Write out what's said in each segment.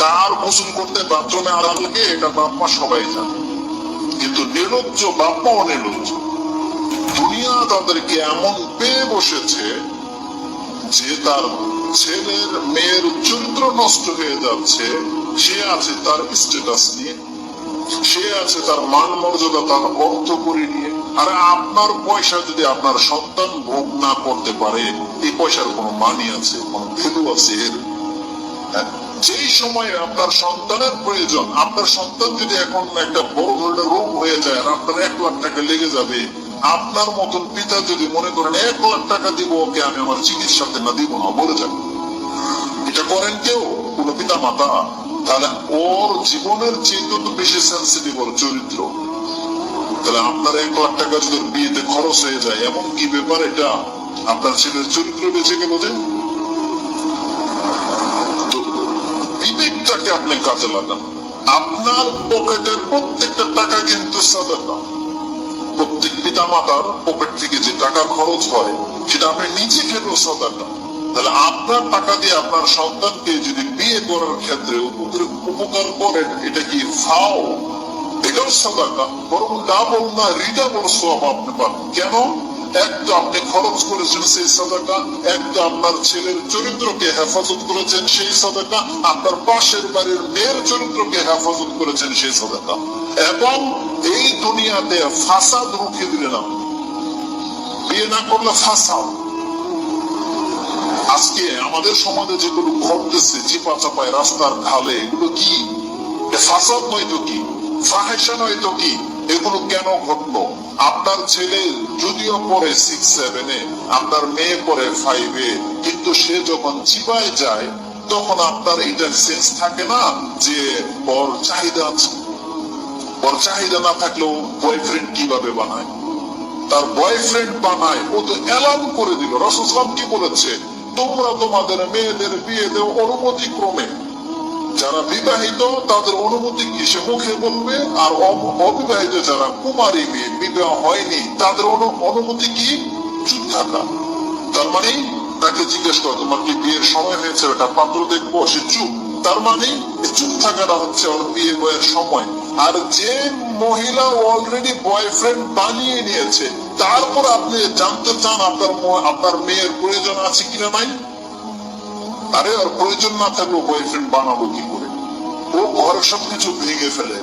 কার গোসল করতে বাথরুমে আড়াল লাগে এটা বাপ মা সবাই জানে। কিন্তু নির্লজ্জ বাপ মাও দুনিয়া তাদেরকে এমন পেয়ে বসেছে যে তার ছেলের মেয়ের চরিত্র নষ্ট হয়ে যাচ্ছে, সে আছে তার স্ট্যাটাস নিয়ে, সে আছে তার মান মর্যাদা তার অর্থ করে নিয়ে। আরে আপনার পয়সা যদি আপনার সন্তান ভোগ না করতে পারে, এই পয়সার কোনো মানি আছে, কোনো ভ্যালু আছে এর? হ্যাঁ? যেই সময়ে আপনার সন্তানের প্রয়োজন, আপনার সন্তান যদি এখন একটা বড় ধরনের রোগ হয়ে যায় আপনার এক লাখ টাকা লেগে যাবে, আপনার মতন পিতা যদি মনে করেন, এক লাখ টাকা দিব ওকে, আমি আমার চিকিৎসাতে না দিব না বলে যাবে। এটা করেন কেউ? কোন পিতা মাতা তাহলে ওর জীবনের চেয়ে তো বেশি সেন্সিটিভ ওর চরিত্র। তাহলে আপনার এক লাখ টাকা যদি বিয়েতে খরচ হয়ে যায়, এমন কি ব্যাপার এটা? আপনার ছেলের চরিত্র বেঁচে গেল যে? আপনি কাজে লাগান। আপনার পকেটের প্রত্যেকটা টাকা কিন্তু সাদাকা প্রত্যেক পিতা মাতার পকেট থেকে যে টাকা খরচ হয়, সেটা আপনি নিজে সাদাকা তাহলে আপনার টাকা দিয়ে আপনার সন্তানকে যদি বিয়ে করার ক্ষেত্রে উপকার- করেন, এটা কি ফাও? এটাও সাদাকা বরং ডাবল না রিডাবল সব আপনি পাবেন। কেন? এক আপনি খরচ করেছেন সেই সাদাকা এক আপনার ছেলের চরিত্রকে হেফাজত করেছেন সেই সাদাকা, আপনার পাশের বাড়ির মেয়ের চরিত্রকে হেফাজত করেছেন সেই সাদাকা। এবং এই দুনিয়াতে ফাসাদ রুখে দিলেন আপনি। বিয়ে না করলে ফাসাদ। আজকে আমাদের সমাজে যেগুলো ঘটতেছে চিপা চাপায় রাস্তার খালে, এগুলো কি? ফাসাদ নয় তো কি? ফাহেসা নয় তো কি? এগুলো কেন ঘটলো? আপনার ছেলে যদিও পড়ে সিক্স সেভেনে আপনার মেয়ে পড়ে ফাইভে কিন্তু সে যখন চিপায় যায়, তখন আপনার এটা সেন্স থাকে না যে ওর চাহিদা আছে। ওর চাহিদা না থাকলেও বয়ফ্রেন্ড কীভাবে বানায়? তার বয়ফ্রেন্ড বানায়, ও তো অ্যালার্ম করে দিল। রসুসলাম কি বলেছে? তোমরা তোমাদের মেয়েদের বিয়ে দেও অনুমতি ক্রমে যারা বিবাহিত, তাদের অনুমতি কি? সে মুখে বলবে, আর অবিবাহিত যারা কুমারী মেয়ে, বিবাহ হয়নি, তাদের অনুমতি কি? চুপ থাকা তার মানে তাকে জিজ্ঞেস করো, তোমার কি বিয়ের সময় হয়েছে? ওটা পাত্র দেখব, সে চুপ। তার মানে চুপ থাকাটা হচ্ছে ওর বিয়ে বয়ের সময়। আর যে মহিলা অলরেডি বয়ফ্রেন্ড বানিয়ে নিয়েছে তারপর আপনি জানতে চান আপনার আপনার মেয়ের প্রয়োজন আছে কিনা নাই? আরে, আর প্রয়োজন না থাকলে বয়ফ্রেন্ড বানাবো কি করে? ও ঘরের সবকিছু ভেঙে ফেলে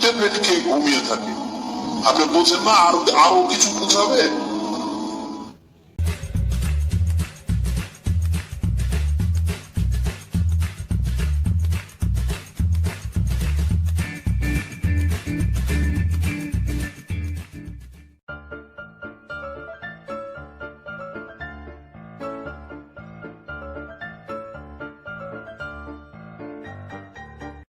ট্যাবলেট খেয়ে ঘুমিয়ে থাকে। আপনি বোঝেন না, আর আরও কিছু বুঝাবে?